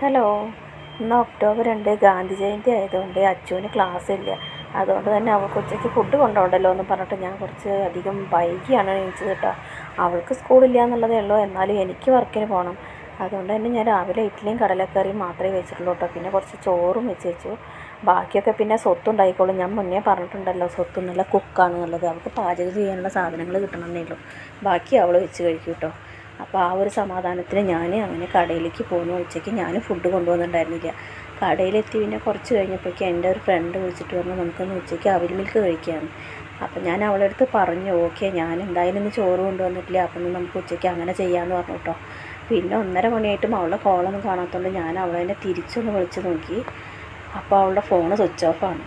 Hello ഇന്ന് October രണ്ട് ഗാന്ധി ജയന്തി ആയതുകൊണ്ട് അച്ചുവിന് ക്ലാസ് ഇല്ല അതുകൊണ്ട് തന്നെ അവൾക്ക് ഉച്ചയ്ക്ക് ഫുഡ് കൊണ്ടുപോകണ്ടല്ലോ എന്ന് പറഞ്ഞിട്ട് ഞാൻ കുറച്ച് അധികം വൈകിയാണ് എണീച്ചത് കേട്ടോ. അവൾക്ക് സ്കൂളില്ല എന്നുള്ളതേ ഉള്ളൂ എന്നാലും എനിക്ക് വർക്കിന് പോകണം അതുകൊണ്ട് തന്നെ ഞാൻ രാവിലെ ഇഡ്ഡലിയും കടലക്കറിയും മാത്രമേ വെച്ചിട്ടുള്ളൂ കേട്ടോ. പിന്നെ കുറച്ച് ചോറും വെച്ച് വെച്ചു. ബാക്കിയൊക്കെ പിന്നെ സ്വത്തുണ്ടായിക്കോളും. ഞാൻ മുന്നേ പറഞ്ഞിട്ടുണ്ടല്ലോ സ്വത്ത് നല്ല കുക്കാണ് എന്നുള്ളത്. അവൾക്ക് പാചകം ചെയ്യാനുള്ള സാധനങ്ങൾ കിട്ടണമെന്നേ ഉള്ളൂ. ബാക്കി അവൾ വെച്ച് കഴിക്കും കേട്ടോ. അപ്പോൾ ആ ഒരു സമാധാനത്തിന് ഞാൻ അങ്ങനെ കടയിലേക്ക് പോന്നു. ഉച്ചയ്ക്ക് ഞാൻ ഫുഡ് കൊണ്ടുവന്നിട്ടുണ്ടായിരുന്നില്ല. കടയിലെത്തി പിന്നെ കുറച്ച് കഴിഞ്ഞപ്പോഴേക്കും എന്റെ ഒരു ഫ്രണ്ട് വിളിച്ചിട്ട് പറഞ്ഞു നമുക്കൊന്ന് ഉച്ചയ്ക്ക് അവിൽ മിൽക്ക് കഴിക്കാം. അപ്പോൾ ഞാൻ അവളുടെ അടുത്ത് പറഞ്ഞു ഓക്കെ ഞാൻ എന്തായാലും ഇന്ന് ചോറ് കൊണ്ടുവന്നിട്ടില്ല. അപ്പം നമുക്ക് ഉച്ചയ്ക്ക് അങ്ങനെ ചെയ്യാമെന്ന് പറഞ്ഞു കേട്ടോ പിന്നെ ഒന്നര മണിയായിട്ടും അവളുടെ കോളൊന്നും കാണാത്തതുകൊണ്ട് ഞാൻ അവളെ തന്നെ തിരിച്ചൊന്ന് വിളിച്ച് നോക്കി. അപ്പോൾ അവളുടെ ഫോൺ സ്വിച്ച് ഓഫാണ്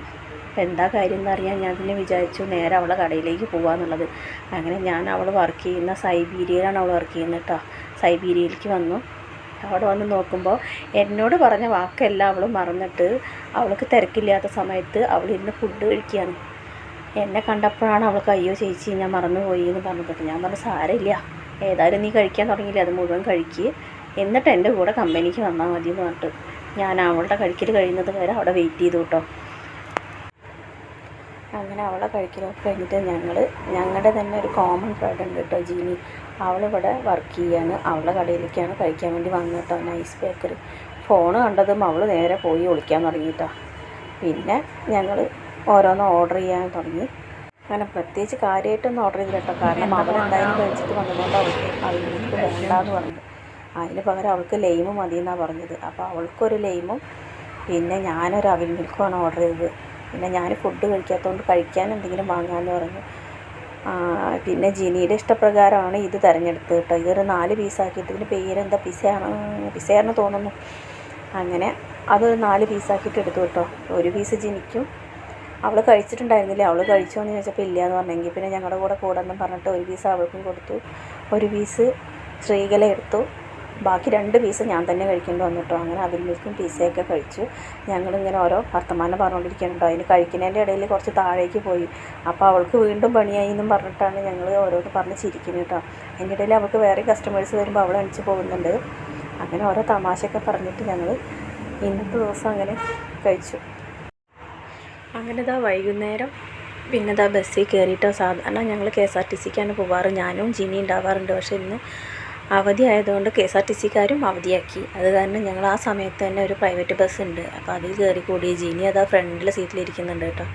അപ്പോൾ എന്താ കാര്യം എന്ന് എന്നറിയാൻ ഞാൻ പിന്നെ വിചാരിച്ചു നേരെ അവളെ കടയിലേക്ക് പോകാമെന്നുള്ളത് അങ്ങനെ ഞാൻ അവൾ വർക്ക് ചെയ്യുന്ന സൈബീരിയയിലാണ് അവൾ വർക്ക് ചെയ്യുന്നത് കേട്ടോ. സൈബീരിയയിലേക്ക് വന്നു. അവിടെ വന്ന് നോക്കുമ്പോൾ എന്നോട് പറഞ്ഞ വാക്കെല്ലാം അവൾ മറന്നിട്ട് അവൾക്ക് തിരക്കില്ലാത്ത സമയത്ത് അവൾ ഇരുന്ന് ഫുഡ് കഴിക്കുകയാണ്. എന്നെ കണ്ടപ്പോഴാണ് അവൾക്ക് അയ്യോ ചേച്ചി ഞാൻ മറന്നുപോയി എന്ന് പറഞ്ഞത്. ഞാൻ പറഞ്ഞു സാരമില്ല. ഏതായാലും നീ കഴിക്കാൻ തുടങ്ങിയില്ല? അത് മുഴുവൻ കഴിക്കുക എന്നിട്ട് എന്റെ കൂടെ കമ്പനിക്ക് വന്നാൽ മതി എന്ന് പറഞ്ഞിട്ട് ഞാൻ അവളുടെ കഴിക്കൽ കഴിയുന്നത് വരെ അവിടെ വെയിറ്റ് ചെയ്തു കേട്ടോ. അങ്ങനെ അവളെ കഴിക്കലൊക്കെ കഴിഞ്ഞിട്ട് ഞങ്ങൾ ഞങ്ങളുടെ തന്നെ ഒരു കോമൺ ഫ്രണ്ട് ഉണ്ട് കേട്ടോ ജീനി. അവളിവിടെ വർക്ക് ചെയ്യാണ്. അവളെ കടയിലേക്കാണ് കഴിക്കാൻ വേണ്ടി വന്നത് കേട്ടോ നൈസ് ബേക്കറി ഫോൺ കണ്ടതും അവൾ നേരെ പോയി ഒളിക്കാൻ തുടങ്ങിയിട്ടോ പിന്നെ ഞങ്ങൾ ഓരോന്ന് ഓർഡർ ചെയ്യാൻ തുടങ്ങി. അങ്ങനെ പ്രത്യേകിച്ച് കാര്യമായിട്ടൊന്നും ഓർഡർ ചെയ്തില്ല കേട്ടോ കാരണം അവളെന്തായാലും കഴിച്ചിട്ട് വന്നതുകൊണ്ട് അവൾക്ക് അവൾക്ക് വേണ്ടാന്ന് പറഞ്ഞു അതിന് പകരം അവൾക്ക് ലൈമ് മതി എന്നാണ് പറഞ്ഞത്. അപ്പോൾ അവൾക്കൊരു ലൈമും പിന്നെ ഞാനൊരു അവിൽ മിൽക്കുമാണ് ഓർഡർ ചെയ്തത്. പിന്നെ ഞാൻ ഫുഡ് കഴിക്കാത്തതുകൊണ്ട് കഴിക്കാൻ എന്തെങ്കിലും വാങ്ങാമെന്ന് പറഞ്ഞു. പിന്നെ ജിനിയുടെ ഇഷ്ടപ്രകാരമാണ് ഇത് തിരഞ്ഞെടുത്തത് കേട്ടോ. ഇതൊരു നാല് പീസാക്കിയിട്ട് ഇതിന്റെ പേരെന്താ? പിസയാണ് പിസയാണെന്ന് തോന്നുന്നു. അങ്ങനെ അതൊരു നാല് പീസാക്കിയിട്ട് എടുത്തു കേട്ടോ. ഒരു പീസ് ജിനിക്കും. അവൾ കഴിച്ചിട്ടുണ്ടായിരുന്നില്ല? അവൾ കഴിച്ചോ എന്ന് ചോദിച്ചപ്പോൾ ഇല്ല എന്ന് പറഞ്ഞെങ്കിൽ പിന്നെ ഞങ്ങളുടെ കൂടെ കൂടെന്നും പറഞ്ഞിട്ട് ഒരു പീസ് അവൾക്കും കൊടുത്തു. ഒരു പീസ് ശ്രീകല എടുത്തു. ബാക്കി രണ്ട് പീസ് ഞാൻ തന്നെ കഴിക്കേണ്ടി വന്നിട്ടോ. അങ്ങനെ അതിൽ മിൽക്കും പിസയൊക്കെ കഴിച്ചു ഞങ്ങളിങ്ങനെ ഓരോ വർത്തമാനം പറഞ്ഞുകൊണ്ടിരിക്കുന്നുണ്ടോ അതിന് കഴിക്കുന്നതിന്റെ ഇടയിൽ കുറച്ച് താഴേക്ക് പോയി. അപ്പോൾ അവൾക്ക് വീണ്ടും പണിയായി എന്നും പറഞ്ഞിട്ടാണ് ഞങ്ങൾ ഓരോന്ന് പറഞ്ഞ് ചിരിക്കുന്നത് കേട്ടോ അതിന്റെ ഇടയിൽ അവൾക്ക് വേറെ കസ്റ്റമേഴ്സ് വരുമ്പോൾ അവളെ അണിച്ച് പോകുന്നുണ്ട്. അങ്ങനെ ഓരോ തമാശയൊക്കെ പറഞ്ഞിട്ട് ഞങ്ങൾ ഇന്നത്തെ ദിവസം അങ്ങനെ കഴിച്ചു. അങ്ങനെ ഇതാ വൈകുന്നേരം. പിന്നെ ഇതാ ബസ്സിൽ കയറിയിട്ടോ സാധാരണ ഞങ്ങൾ കെ എസ് ആർ ടി സിക്കാണ് പോവാറ്. ഞാനും ജിനി ഉണ്ടാവാറുണ്ട്. പക്ഷേ ഇന്ന് അവധി ആയതുകൊണ്ട് കെ എസ് ആർ ടി സിക്കാരും അവധിയാക്കി. അത് കാരണം ഞങ്ങൾ ആ സമയത്ത് തന്നെ ഒരു പ്രൈവറ്റ് ബസ് ഉണ്ട് അപ്പോൾ അതിൽ കയറി കൂടി ജീനി അതാ ഫ്രണ്ടിലെ സീറ്റിലിരിക്കുന്നുണ്ട് കേട്ടോ.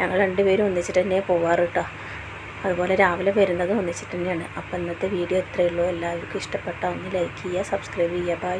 ഞങ്ങൾ രണ്ടുപേരും ഒന്നിച്ചിട്ട് തന്നെ പോവാറ് കേട്ടോ. അതുപോലെ രാവിലെ വരുന്നത് ഒന്നിച്ചിട്ട് തന്നെയാണ്. അപ്പോൾ ഇന്നത്തെ വീഡിയോ ഇത്രയേ ഉള്ളൂ. എല്ലാവർക്കും ഇഷ്ടപ്പെട്ടാൽ ഒന്ന് ലൈക്ക് ചെയ്യുക സബ്സ്ക്രൈബ് ചെയ്യുക. ബൈ.